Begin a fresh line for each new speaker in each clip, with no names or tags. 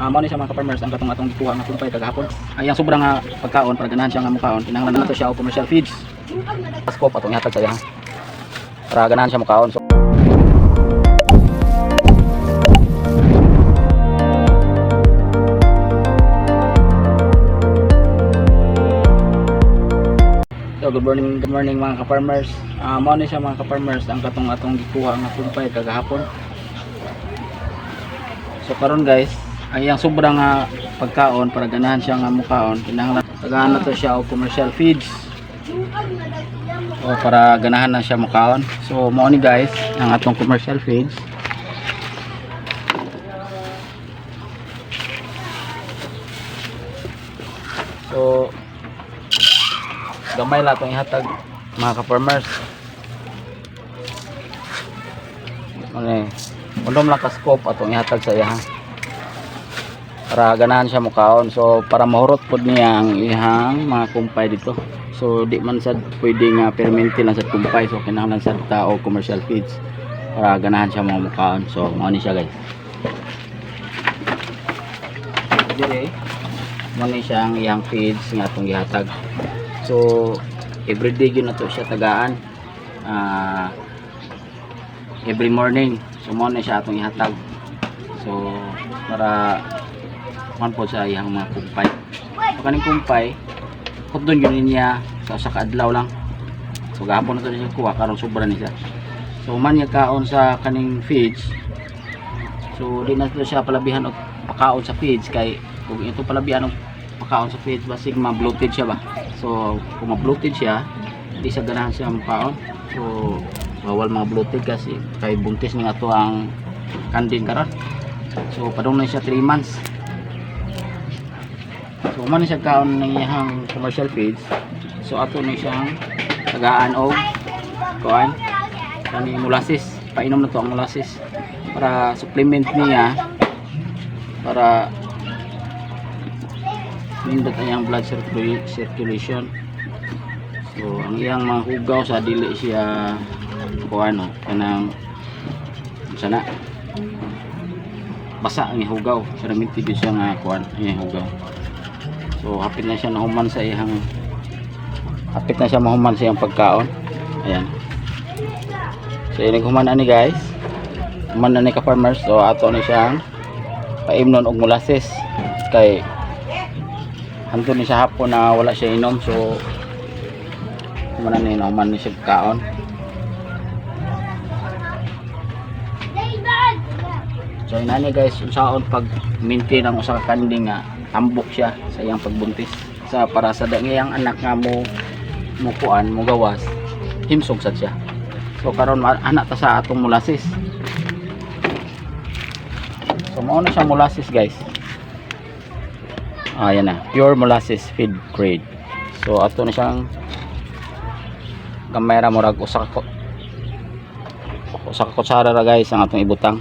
Ah, mao ni siya mga ka-farmers ang katong atong gikuha nga kumpay kagahapon. Ay ang sobrang pagkaon para ganahan siya nga mukaon. Kinahanglan nato siya og commercial feeds. Pasko atong ihatag sa iya. Para ganahan siya mukaon. So, good morning, good morning mga ka-farmers. Ah, mao ni siya mga ka-farmers ang katong atong gikuha nga kumpay kagahapon. So karon guys, ay ang sobrang nga pagkaon para ganahan siya nga mukaon, kinahanglan tagahan to siya og commercial feeds. O para ganahan na siya mukaon. So mao ni guys, ang atong commercial feeds. So gamay la itong ihatag mga ka-farmers ano eh undom lang ka scope atong ihatag sa iya ha. Para ganahan siya mukaon. So para mahurot pod niya ang ihang mga kumpay dito. So di man sad pwede nga permanente lang sa kumpay. So kinahanglan sad ta og commercial feeds. Para ganahan siya mga mukaon. So mao ni siya guys. Dire mo ni siya ang iyang feeds nga atong gihatag. So, everyday yun na to siya tagaan. Ah, every morning. So, mo na siya atong ihatag. So, para man po sa iyang mga kumpay. So, kaning kumpay, doon yun niya sa sa kaadlaw lang. So, gahapon na to siya kuha, karon sobra ni siya. So, man niya kaon sa kaning feeds. So, di na to siya palabihan og pakaon sa feeds kay kung ito palabihan og pakaon sa feeds basig ma-bloated siya ba. So, kung ma-bloated siya, hindi sa ganahan siya makaon. So, bawal mga kasi kay buntis ni ato ang kanding karon. So, padung na siya 3 months. So, man siya kaon ng iyang commercial feeds. So, ato na siyang tagaan og kuan kani molasses. Painom na to ang molasses. Para supplement niya. Para nindot ang iyang blood circula- circulation. So ang iyang mga sa dili siya kuan no? Kanang sana basa ang hugaw. Sa naminti gyud siya nga kuan ang hugaw so hapit na siya nahuman sa iyang hapit na siya mahuman sa iyang pagkaon. Ayan. So yun human ani guys. Human na ni ka farmers so ato ni siyang paimnon og molasses. Kay hantod ni sa hapon na wala siya inom. So man ni nauman ni siya kaon so inani guys. Unsaon pag maintain ang usa ka kanding nga tambok siya sa iyang pagbuntis sa para sa dangiyang anak nga mo mo kuan mo gawas himsog sad siya so karon anak ta sa atong molasses so mao na siya molasses guys Ah, yan na. Pure molasses feed grade. So, ato na siyang gamay ra murag usa ka ko usa ka kutsara ra guys ang atong ibutang.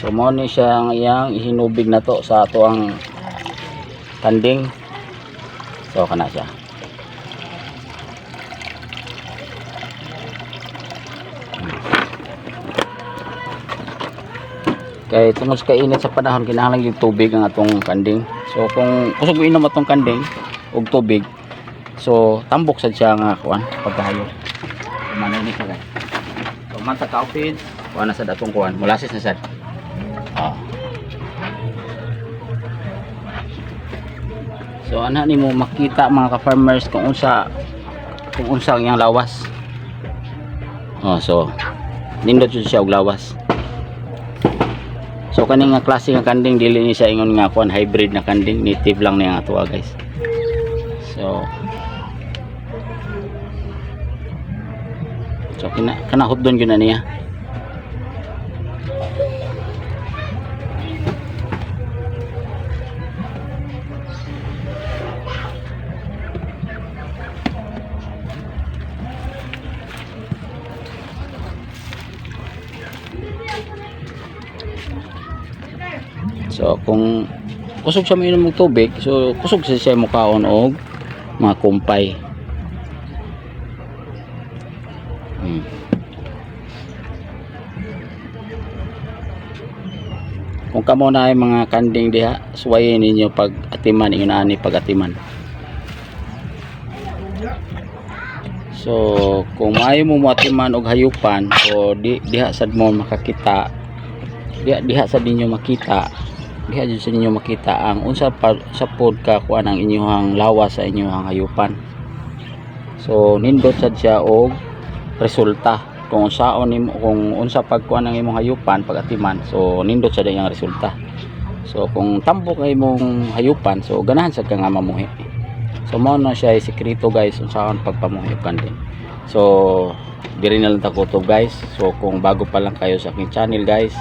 So, mo ni siya ang iyang ihinubig na to sa ato ang kanding. So, kana siya. kay tungod sa kainit sa panahon kinahanglan yung tubig ang atong kanding. So kung kusog inom atong kanding og tubig so tambok sad siya nga kuan pagkahayo. Manay ni ka guys. So man sa outfit kuan na sad atong kuan molasses na sad so ana nimo makita mga ka-farmers kung unsa kung unsa ang lawas oh so nindot siya og lawas So kaning nga klase nga kanding dili ni siya ingon nga kuan hybrid na kanding native lang niya tuwa guys. So So kina kana hudon gyud na niya. So kung kusog siya mainom og tubig, so kusog siya siya mukaon og mga kumpay. Hmm. Kung kamo na ay mga kanding diha, suwayin ninyo pag atiman, ingon ani pag atiman. So, kung maayo mo matiman og hayupan o di diha sad mo makakita, diha diha sad ninyo makita, diha jud sa ninyo makita ang unsa pa sa pod ka kuan ang inyong lawas sa inyong hayupan. So, nindot sad siya og resulta. Kung saon nimo kung unsa pagkuan ang imong hayupan pag atiman so nindot sa diyang resulta. So kung tambok ang imong hayupan so ganahan sa ka nga mamuhi. So mao na siya ay sekreto guys unsaon pagpamuhi din. So diri na lang ta kutob guys. So kung bago pa lang kayo sa aking channel guys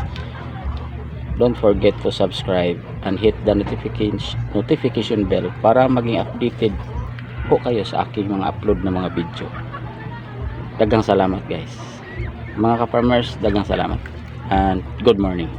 don't forget to subscribe and hit the notification notification bell para maging updated po kayo sa aking mga upload na mga video. Dagang salamat guys. Mga ka-farmers dagang salamat. And good morning